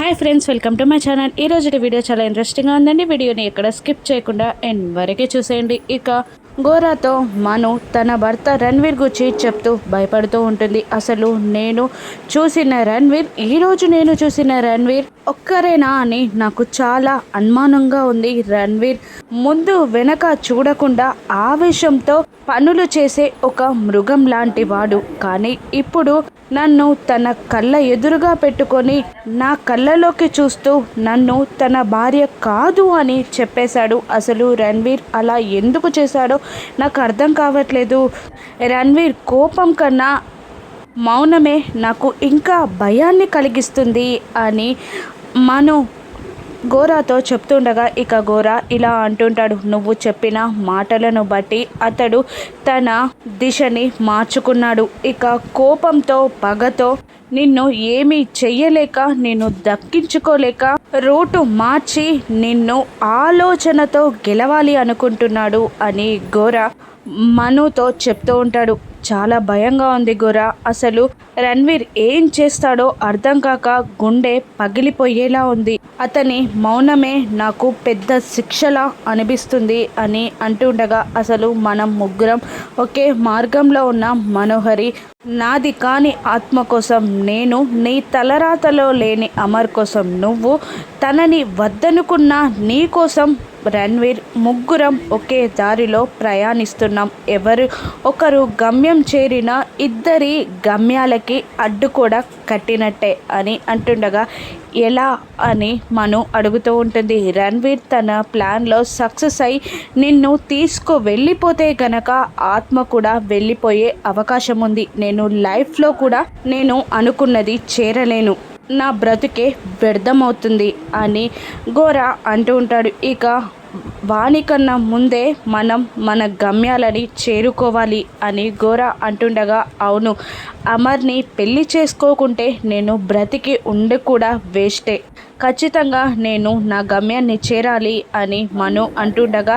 Hi friends welcome to my channel. ఈ రోజు video చాలా ఇంట్రెస్టింగ్గా ఉందండి. వీడియోని ఎక్కడ స్కిప్ చేయకుండా ఎండ్ వరకే చూసేయండి. ఇక గోరాతో మను తన భర్త రణ్వీర్ గురించి చెప్తూ భయపడుతూ ఉంటుంది. అసలు నేను చూసిన రణ్వీర్ ఈరోజు నేను చూసిన రణ్వీర్ ఒక్కరేనా అని నాకు చాలా అనుమానంగా ఉంది. రణ్వీర్ ముందు వెనక చూడకుండా ఆవేశంతో పనులు చేసే ఒక మృగం లాంటి వాడు. కానీ ఇప్పుడు నన్ను తన కళ్ళ ఎదురుగా పెట్టుకొని నా కళ్ళలోకి చూస్తూ నన్ను తన భార్య కాదు అని చెప్పేశాడు. అసలు రణ్వీర్ అలా ఎందుకు చేశాడో నాకు అర్థం కావట్లేదు. రణ్వీర్ కోపం కన్నా మౌనమే నాకు ఇంకా భయాన్ని కలిగిస్తుంది అని మను గోరాతో చెప్తుండగా ఇక గోరా ఇలా అంటుంటాడు. నువ్వు చెప్పిన మాటలను బట్టి అతడు తన దిశని మార్చుకున్నాడు. ఇక కోపంతో పగతో నిన్ను ఏమీ చెయ్యలేక నిన్ను దక్కించుకోలేక రూటు మార్చి నిన్ను ఆలోచనతో గెలవాలి అనుకుంటున్నాడు అని గోరా మనుతో చెప్తూ ఉంటాడు. చాలా భయంగా ఉంది గురా. అసలు రణ్వీర్ ఏం చేస్తాడో అర్థం కాక గుండె పగిలిపోయేలా ఉంది. అతని మౌనమే నాకు పెద్ద శిక్షలా అనిపిస్తుంది అని అంటుండగా అసలు మనం ముగ్గురం ఒకే మార్గంలో ఉన్న మనోహరి నాది కాని ఆత్మ కోసం నేను నీ తలరాతలో లేని అమర్ కోసం నువ్వు తనని వద్దనుకున్న నీ కోసం రణ్వీర్ ముగ్గురం ఒకే దారిలో ప్రయాణిస్తున్నాం. ఎవరు? ఒకరు గమ్యం చేరిన ఇద్దరి గమ్యాలకి అడ్డు కూడా కట్టినట్టే అని అంటుండగా ఎలా అని మను అడుగుతూ ఉంటుంది. రణ్వీర్ తన ప్లాన్లో సక్సెస్ అయి నిన్ను తీసుకు వెళ్ళిపోతే గనక ఆత్మ కూడా వెళ్ళిపోయే అవకాశం ఉంది నేను లైఫ్లో కూడా నేను అనుకున్నది చేరలేను. నా బ్రతుకే వ్యర్థమవుతుంది అని గోరా అంటూ ఉంటాడు. ఇక వానికన్నా ముందే మనం మన గమ్యాలని చేరుకోవాలి అని గోర అంటుండగా అవును అమర్ని పెళ్ళి చేసుకోకుంటే నేను బ్రతికి ఉండి కూడా వేస్టే. ఖచ్చితంగా నేను నా గమ్యాన్ని చేరాలి అని మను అంటుండగా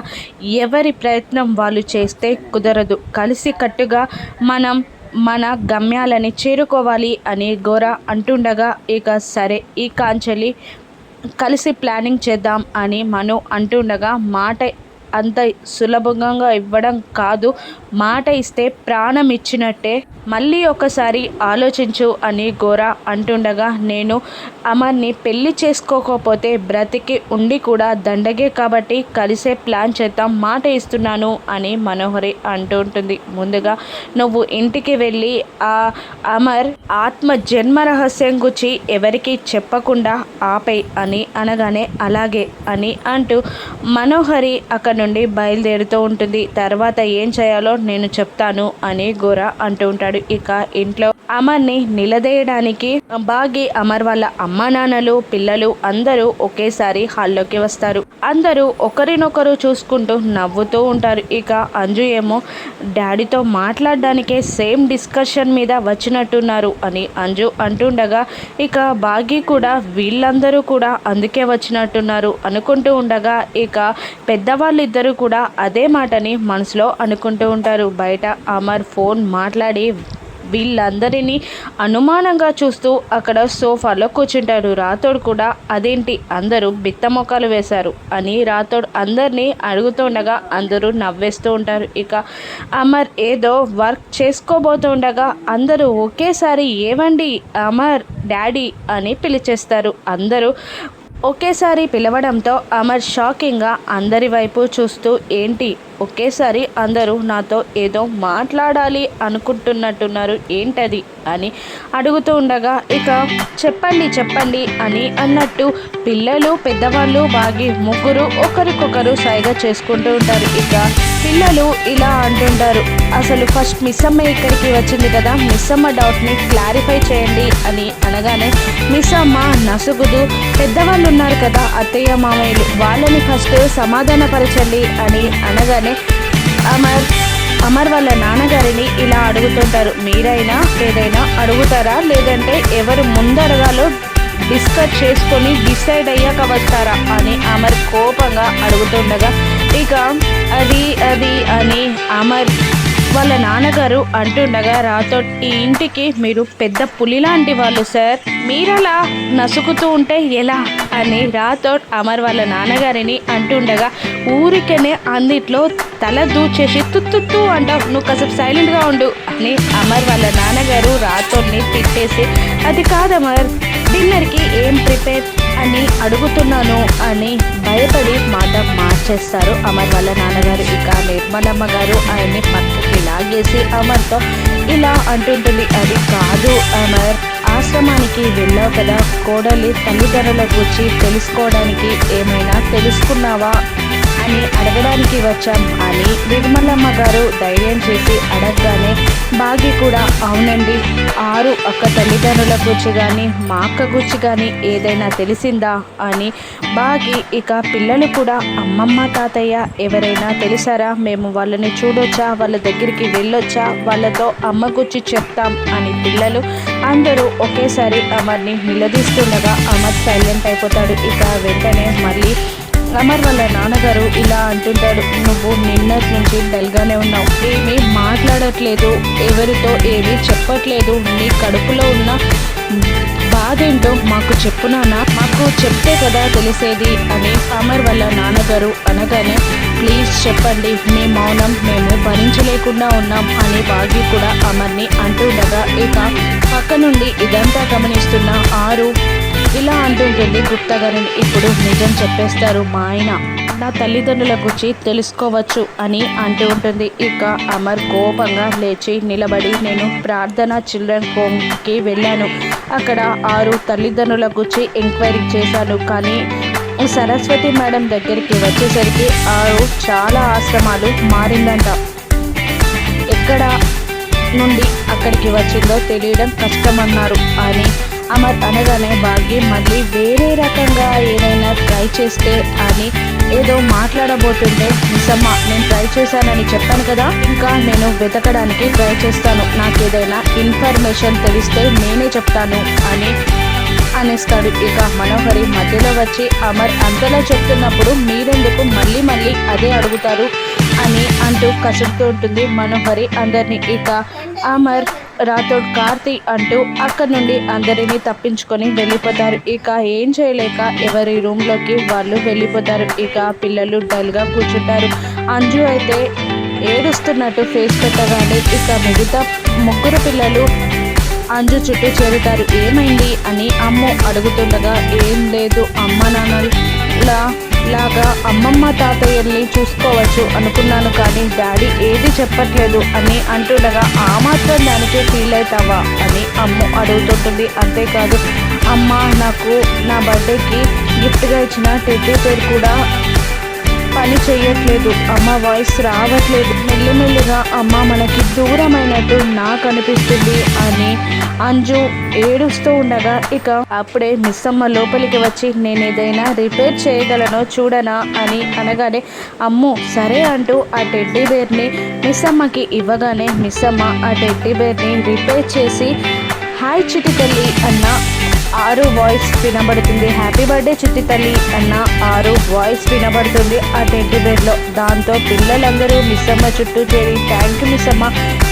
ఎవరి ప్రయత్నం వాళ్ళు చేస్తే కుదరదు. కలిసి కట్టుగా మనం మన గమ్యాలని చేరుకోవాలి అని గోర అంటుండగా ఇక సరే ఈ కాంచలి కలిసి ప్లానింగ్ చేద్దాం అని మను అంటుండగా మాట అంత సులభంగా ఇవ్వడం కాదు. మాట ఇస్తే ప్రాణం ఇచ్చినట్టే మళ్ళీ ఒకసారి ఆలోచించు అని గోరా అంటుండగా నేను అమర్ని పెళ్ళి చేసుకోకపోతే బ్రతికి ఉండి కూడా దండగే కాబట్టి కలిసే ప్లాన్ చేద్దాం మాట ఇస్తున్నాను అని మనోహరి అంటూ ఉంటుంది ముందుగా నువ్వు ఇంటికి వెళ్ళి ఆ అమర్ ఆత్మ జన్మ రహస్యం గురించి ఎవరికి చెప్పకుండా ఆపే అని అనగానే అలాగే అని అంటూ మనోహరి అక్కడ నుండి బయలుదేరుతూ ఉంటుంది. తర్వాత ఏం చేయాలో నేను చెప్తాను అని గోరా అంటూ ఉంటాడు. ఇక ఇంట్లో అమర్ని నిలదీయడానికి బాగి అమర్ వాళ్ళ అమ్మ నాన్నలు పిల్లలు అందరూ ఒకేసారి హాల్లోకి వస్తారు. అందరూ ఒకరినొకరు చూసుకుంటూ నవ్వుతూ ఉంటారు. ఇక అంజు ఏమో డాడీతో మాట్లాడడానికే సేమ్ డిస్కషన్ మీద వచ్చినట్టున్నారు అని అంజు అంటుండగా ఇక బాగి కూడా వీళ్ళందరూ కూడా అందుకే వచ్చినట్టున్నారు అనుకుంటూ ఉండగా ఇక పెద్దవాళ్ళిద్దరూ కూడా అదే మాటని మనసులో అనుకుంటూ ఉంటారు. బయట అమర్ ఫోన్ మాట్లాడి వీళ్ళందరినీ అనుమానంగా చూస్తూ అక్కడ సోఫాలో కూర్చుంటాడు. రాతోడు కూడా అదేంటి? అందరూ బిత్త మొక్కలు వేశారు అని రాతోడు అందరినీ అడుగుతుండగా అందరూ నవ్వేస్తూ ఉంటారు. ఇక అమర్ ఏదో వర్క్ చేసుకోబోతుండగా అందరూ ఒకేసారి ఏవండి అమర్ డాడీ అని పిలిచేస్తారు. అందరూ ఒకేసారి పిలవడంతో అమర్ షాకింగ్గా అందరి వైపు చూస్తూ ఏంటి ఒకేసారి అందరూ నాతో ఏదో మాట్లాడాలి అనుకుంటున్నట్టున్నారు. ఏంటది? అని అడుగుతూ ఉండగా ఇక చెప్పండి చెప్పండి అని అన్నట్టు పిల్లలు పెద్దవాళ్ళు బాగి ముగ్గురు ఒకరికొకరు సైగ చేసుకుంటూ ఉంటారు. ఇక పిల్లలు ఇలా అంటుంటారు అసలు ఫస్ట్ మిస్సమ్మ ఇక్కడికి వచ్చింది కదా మిస్సమ్మ డౌట్ని క్లారిఫై చేయండి అని అనగానే మిస్సమ్మ నసుగుదు పెద్దవాళ్ళు ఉన్నారు కదా అత్తయ్య మామయ్యలు వాళ్ళని ఫస్ట్ సమాధానపరచండి అని అనగానే అమర్ అమర్ వాళ్ళ నాన్నగారిని ఇలా అడుగుతుంటారు. మీరైనా ఏదైనా అడుగుతారా? లేదంటే ఎవరు ముందరగాలో డిస్కస్ చేసుకొని డిసైడ్ అయ్యాక వస్తారా అని అమర్ కోపంగా అడుగుతుండగా ఇక అది అది అని అమర్ వాళ్ళ నాన్నగారు అంటుండగా రాతో ఈ ఇంటికి మీరు పెద్ద పులి లాంటి వాళ్ళు సార్. మీరలా నసుకుతూ ఉంటే ఎలా? అని రాథోడ్ అమర్ వాళ్ళ నాన్నగారిని అంటుండగా ఊరికనే అందిట్లో తల దూచేసి తుత్తుత్తు అంటావు. నువ్వు కాసేపు సైలెంట్గా ఉండు అని అమర్ వాళ్ళ నాన్నగారు రాథోడ్ని తిట్టేసి అది కాదమర్ డిన్నర్కి ఏం ప్రిపేర్ అని అడుగుతున్నాను అని భయపడి మాట మార్చేస్తారు అమర్ వాళ్ళ నాన్నగారు. ఇక నిర్మలమ్మ గారు ఆయన్ని పక్కకి లాగేసి అమర్తో ఇలా అంటుంటుంది అది కాదు అమర్ ఆశ్రమానికి వెళ్ళావు కదా కోడలి తల్లిదండ్రుల గురించి తెలుసుకోవడానికి ఏమైనా తెలుసుకున్నావా? అని అడగడానికి వచ్చాం. అని నిర్మలమ్మ గారు ధైర్యం చేసి అడగగానే బాగి కూడా అవునండి ఆరు అక్క తల్లిదండ్రుల గురించి కానీ మా అక్క గురించి కానీ ఏదైనా తెలిసిందా? అని బాగి ఇక పిల్లలు కూడా అమ్మమ్మ తాతయ్య ఎవరైనా తెలిసారా? మేము వాళ్ళని చూడొచ్చా? వాళ్ళ దగ్గరికి వెళ్ళొచ్చా? వాళ్ళతో అమ్మ గురించి చెప్తాం అని పిల్లలు అందరూ ఒకేసారి అమర్ని నిలదీస్తుండగా అమర్ సైలెంట్ అయిపోతాడు. ఇక వెంటనే మళ్ళీ అమర్ వాళ్ళ నాన్నగారు ఇలా అంటుంటాడు నువ్వు నిన్నటి నుంచి డల్గానే ఉన్నావు. ఏమీ మాట్లాడట్లేదు ఎవరితో ఏమీ చెప్పట్లేదు. నీ కడుపులో ఉన్న బాధేంటో మాకు చెప్పునానా మాకు చెప్తే కదా తెలిసేది అని అమర్ వాళ్ళ నాన్నగారు అనగానే ప్లీజ్ చెప్పండి మీ మౌనం మేము భరించలేకుండా ఉన్నాం అని బాగి కూడా అమర్ని అంటుండగా ఇక పక్క నుండి ఇదంతా గమనిస్తున్న ఆరు ఇలా అంటుంటుంది గుప్తా గారిని ఇప్పుడు నిజం చెప్పేస్తారు. మా ఆయన నా తల్లిదండ్రుల గురించి తెలుసుకోవచ్చు అని అంటూ ఉంటుంది. ఇక అమర్ కోపంగా లేచి నిలబడి నేను ప్రార్థన చిల్డ్రన్ హోమ్కి వెళ్ళాను. అక్కడ ఆరు తల్లిదండ్రుల గురించి ఎంక్వైరీ చేశాను. కానీ సరస్వతి మేడం దగ్గరికి వచ్చేసరికి ఆరు చాలా ఆశ్రమాలు మారిందంట. ఎక్కడ నుండి అక్కడికి వచ్చిందో తెలియడం కష్టమన్నారు. అని అమర్ అనగానే భాగ్యం. మళ్ళీ వేరే రకంగా ఏదైనా ట్రై చేస్తే అని ఏదో మాట్లాడబోతుంటే నిజమ్మ నేను ట్రై చేశానని చెప్పాను కదా ఇంకా నేను వెతకడానికి ట్రై చేస్తాను. నాకు ఏదైనా ఇన్ఫర్మేషన్ తెలిస్తే నేనే చెప్తాను అని అనేస్తాడు. ఇక మనోహరి మధ్యలో వచ్చి అమర్ అంతలా చెప్తున్నప్పుడు మీరెందుకు మళ్ళీ మళ్ళీ అదే అడుగుతారు? అని అంటూ కసురుతూ ఉంటుంది మనోహరి అందరినీ. ఇక అమర్ రాథోడ్ కార్తీ అంటూ అక్కడి నుండి అందరినీ తప్పించుకొని వెళ్ళిపోతారు. ఇక ఏం చేయలేక ఎవరి రూమ్లోకి వాళ్ళు వెళ్ళిపోతారు. ఇక పిల్లలు డల్గా కూర్చుంటారు. అంజు అయితే ఏడుస్తున్నట్టు ఫేస్ పెట్టగానే ఇక మిగతా ముగ్గురు పిల్లలు అంజు చుట్టూ చేరుతారు. ఏమైంది అని అమ్మ అడుగుతుండగా ఏం లేదు అమ్మ నాన్నలా లాగా అమ్మమ్మ తాతయ్యల్ని చూసుకోవచ్చు అనుకున్నాను కానీ డాడీ ఏది చెప్పట్లేదు అని అంటుండగా ఆ మాత్రం దానికే ఫీల్ అవుతావా? అని అమ్మ అడుగుతుంటుంది. అంతేకాదు అమ్మ నాకు నా బర్త్డేకి గిఫ్ట్గా ఇచ్చిన టెడ్డీ పేరు కూడా పని చేయట్లేదు అమ్మ వాయిస్ రావట్లేదు. మెల్లిమెల్లిగా అమ్మ మనకి దూరమైనట్టు నాకు అనిపిస్తుంది అని అంజు ఏడుస్తూ ఉండగా ఇక అప్పుడే మిస్సమ్మ లోపలికి వచ్చి నేను ఏదైనా రిపేర్ చేయగలనో చూడనా అని అనగానే అమ్ము సరే అంటూ ఆ టెడ్డీ బేర్ని మిస్సమ్మకి ఇవ్వగానే మిస్సమ్మ ఆ టెడ్డీ బేర్ని రిపేర్ చేసి హాయ్ చిటి తల్లి అన్న ఆరు వాయిస్ వినబడుతుంది. హ్యాపీ బర్త్డే చిట్టి తల్లి అన్న ఆరు వాయిస్ వినబడుతుంది. ఆ టెడ్డి బెడ్లో దాంతో పిల్లలందరూ మిస్సమ్మ చుట్టూ చేరి thank you Missamma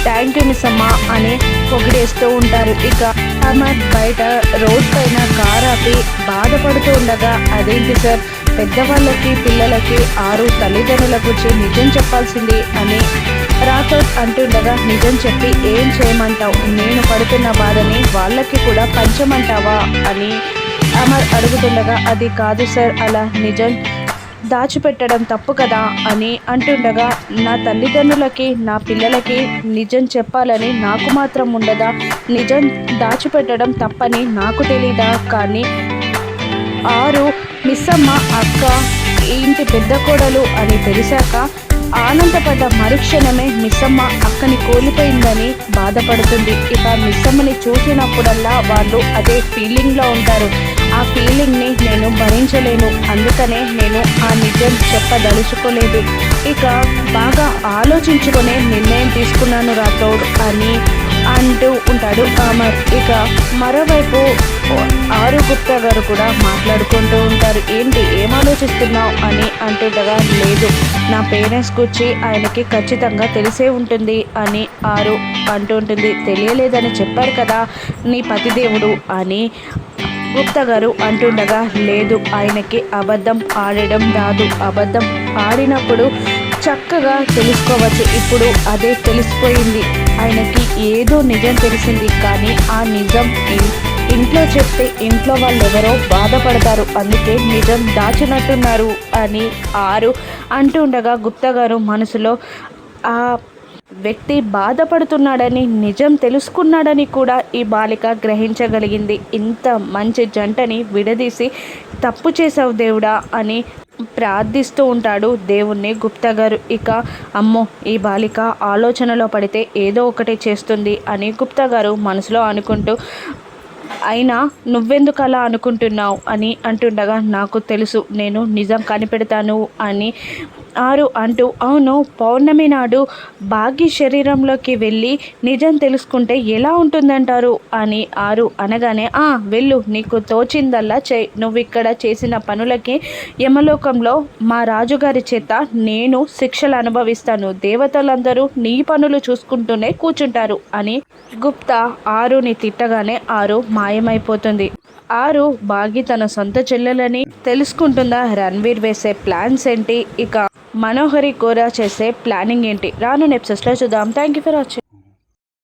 thank you Missamma అని పొగిడేస్తూ ఉంటారు. ఇక అమర్ బయట రోడ్ పైన కార్ ఆపి బాధపడుతూ ఉండగా అదేంటి సార్ పెద్దవాళ్ళకి పిల్లలకి ఆరు తల్లిదండ్రుల గురించి నిజం చెప్పాల్సింది అని రాథోడ్ అంటుండగా నిజం చెప్పి ఏం చేయమంటావు? నేను పడుతున్న బాధని వాళ్ళకి కూడా పంచమంటావా? అని అమర్ అడుగుతుండగా అది కాదు సార్ అలా నిజం దాచిపెట్టడం తప్పు కదా? అని అంటుండగా నా తల్లిదండ్రులకి నా పిల్లలకి నిజం చెప్పాలని నాకు మాత్రం ఉండదా? నిజం దాచిపెట్టడం తప్పని నాకు తెలీదా? కానీ ఆరు మిస్సమ్మ అక్క ఇంటి పెద్ద కోడలు అని తెలిసాక ఆనందపడ్డ మరుక్షణమే మిస్సమ్మ అక్కని కోల్పోయిందని బాధపడుతుంది. ఇక మిస్సమ్మని చూసినప్పుడల్లా వాళ్ళు అదే ఫీలింగ్లో ఉంటారు. ఆ ఫీలింగ్ని నేను భరించలేను. అందుకనే నేను ఆ నిజం చెప్పదలుచుకోలేదు. ఇక బాగా ఆలోచించుకునే నిర్ణయం తీసుకున్నాను రాథోడ్ అని అంటూ ఉంటాడు. కామర్ ఇక మరోవైపు ఆరు గుప్తా గారు కూడా మాట్లాడుకుంటూ ఉంటారు. ఏంటి ఏం ఆలోచిస్తున్నావు అని అంటుండగా లేదు నా పేరెంట్స్ గురించి ఆయనకి ఖచ్చితంగా తెలిసే ఉంటుంది అని ఆరు అంటుంటుంది తెలియలేదని చెప్పారు కదా నీ పతిదేవుడు అని గుప్తా గారు అంటుండగా లేదు ఆయనకి అబద్ధం ఆడడం రాదు. అబద్ధం ఆడినప్పుడు చక్కగా తెలుసుకోవచ్చు. ఇప్పుడు అదే తెలిసిపోయింది. ఆయనకి ఏదో నిజం తెలిసింది కానీ ఆ నిజం ఇంట్లో చెప్తే ఇంట్లో వాళ్ళు ఎవరో బాధపడతారు. అందుకే నిజం దాచినట్టున్నారు అని ఆరు అంటుండగా గుప్తా గారు మనసులో ఆ వ్యక్తి బాధపడుతున్నాడని నిజం తెలుసుకున్నాడని కూడా ఈ బాలిక గ్రహించగలిగింది. ఇంత మంచి జంటని విడదీసి తప్పు చేసావు దేవుడా అని ప్రార్థిస్తూ ఉంటాడు. దేవుణ్ణి గుప్తా గారు ఇక అమ్మో ఈ బాలిక ఆలోచనలో పడితే ఏదో ఒకటి చేస్తుంది అని గుప్తా గారు మనసులో అనుకుంటూ అయినా నువ్వెందుకు అలా అనుకుంటున్నావు అని అంటుండగా నాకు తెలుసు నేను నిజం కనిపెడతాను అని ఆరు అంటూ అవును పౌర్ణమి నాడు భాగ్య శరీరంలోకి వెళ్ళి నిజం తెలుసుకుంటే ఎలా ఉంటుందంటారు? అని ఆరు అనగానే ఆ వెళ్ళు నీకు తోచిందల్లా చే నువ్వు ఇక్కడ చేసిన పనులకి యమలోకంలో మా రాజుగారి చేత నేను శిక్షలు అనుభవిస్తాను. దేవతలందరూ నీ పనులు చూసుకుంటూనే కూర్చుంటారు అని గుప్తా ఆరుని తిట్టగానే ఆరు మాయమైపోతుంది. ఆరు బాగి తన సొంత చెల్లెలని తెలుసుకుంటుందా? రణ్వీర్ వేసే ప్లాన్స్ ఏంటి? ఇక మనోహరి కోరా చేసే ప్లానింగ్ ఏంటి? రాను ఎపిసోడ్స్లో చూద్దాం. Thank you for watching